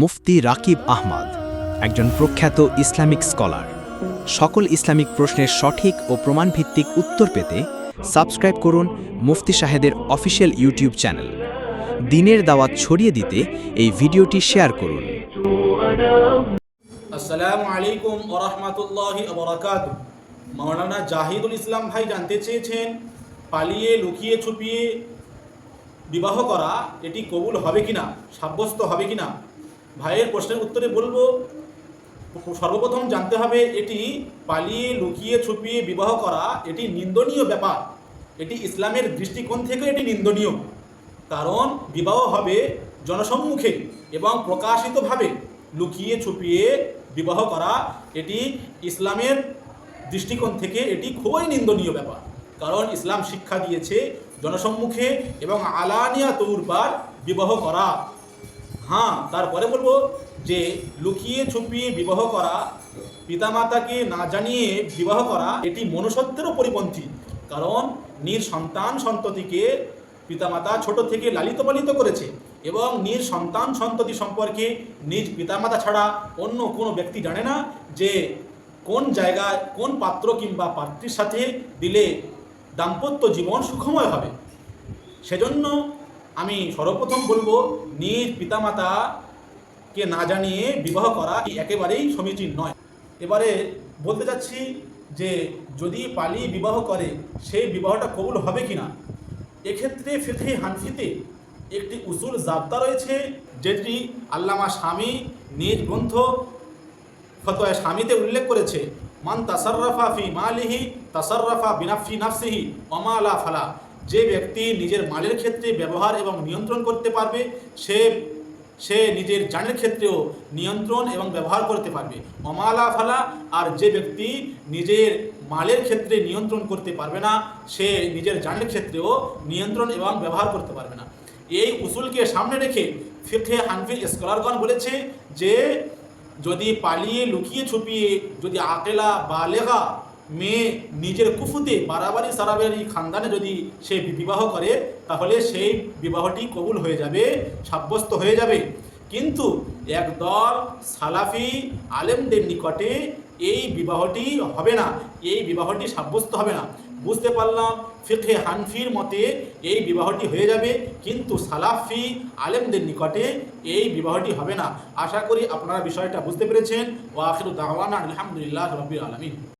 মুফতি রাকিব আহমদ, একজন প্রখ্যাত Islamic scholar. সকল ইসলামিক প্রশ্নের সঠিক ও প্রমাণভিত্তিক উত্তর পেতে সাবস্ক্রাইব করুন মুফতি সাহেদের অফিসিয়াল ইউটিউব চ্যানেল। দিনের দাওয়াত ছড়িয়ে দিতে এই ভিডিওটি শেয়ার করুন। আসসালামু আলাইকুম জাহিদুল ইসলাম ভাই জানতে চেয়েছেন, পালিয়ে, লুকিয়ে, ছুপিয়ে বিবাহ করা এটি কবুল হবে কিনা, সাব্যস্ত হবে কিনা? ভাইয়ের প্রশ্নের উত্তরে বলব, সর্বপ্রথম জানতে হবে এটি পালিয়ে লুকিয়ে ছুপিয়ে বিবাহ করা, এটি নিন্দনীয় ব্যাপার। এটি ইসলামের দৃষ্টিকোণ থেকে এটি নিন্দনীয়। কারণ বিবাহ হবে জনসম্মুখে এবং প্রকাশিতভাবে লুকিয়ে ছুপিয়ে বিবাহ করা, এটি ইসলামের দৃষ্টিকোণ থেকে এটি খুবই নিন্দনীয় ব্যাপার। কারণ ইসলাম শিক্ষা দিয়েছে জনসম্মুখে এবং আলানিয়া তৌরবার বিবাহ করা। হ্যাঁ তারপরে বলব যে লুকিয়ে ছুপিয়ে বিবাহ করা, পিতামাতাকে না জানিয়ে বিবাহ করা, এটি মনুষ্যত্বেরও পরিপন্থী। কারণ নির সন্তান সন্ততিকে পিতামাতা ছোট থেকে লালিত পালিত করেছে এবং নির সন্তান সন্ততি সম্পর্কে নিজ পিতামাতা ছাড়া অন্য কোনো ব্যক্তি জানে না যে কোন জায়গায় কোন পাত্র কিংবা পাত্রীর সাথে দিলে দাম্পত্য জীবন সুখময় হবে। সেজন্য আমি সর্বপ্রথম বলব, নিজ পিতামাতাকে না জানিয়ে বিবাহ করা একেবারেই সমীচীন নয়। এবারে বলতে চাচ্ছি যে, যদি পালিয়ে বিবাহ করে, সেই বিবাহটা কবুল হবে কিনা? এক্ষেত্রে ফিথে হানফিতে একটি উসুল জাবতা রয়েছে, যেটি আল্লামা স্বামী নিজ গ্রন্থ ফতোয়া স্বামীতে উল্লেখ করেছে, মান তাসাররাফা ফি মালিহি, তাসাররাফা বিনাফি নাফসিহি অমালা ফালা। যে ব্যক্তি নিজের মালের ক্ষেত্রে ব্যবহার এবং নিয়ন্ত্রণ করতে পারবে, সে সে নিজের জানের ক্ষেত্রেও নিয়ন্ত্রণ এবং ব্যবহার করতে পারবে। অমালা ফালা, আর যে ব্যক্তি নিজের মালের ক্ষেত্রে নিয়ন্ত্রণ করতে পারবে না, সে নিজের জানের ক্ষেত্রেও নিয়ন্ত্রণ এবং ব্যবহার করতে পারবে না। এই উসুলকে সামনে রেখে ফিরথে হানফির স্কলারগণ বলেছে যে, যদি পালিয়ে লুকিয়ে ছুপিয়ে যদি আকেলা বালেগা মেয়ে নিজের কুফুতে বাড়াবাড়ি সারাবাড়ি খানদানে যদি সে বিবাহ করে, তাহলে সেই বিবাহটি কবুল হয়ে যাবে, সাব্যস্ত হয়ে যাবে। কিন্তু একদল সালাফি আলেমদের নিকটে এই বিবাহটি হবে না, এই বিবাহটি সাব্যস্ত হবে না। বুঝতে পারলাম ফিখে হানফির মতে এই বিবাহটি হয়ে যাবে, কিন্তু সালাফি আলেমদের নিকটে এই বিবাহটি হবে না। আশা করি আপনারা বিষয়টা বুঝতে পেরেছেন। ও আখির দাওয়ানা আলহামদুলিল্লাহ রবির আলমিন।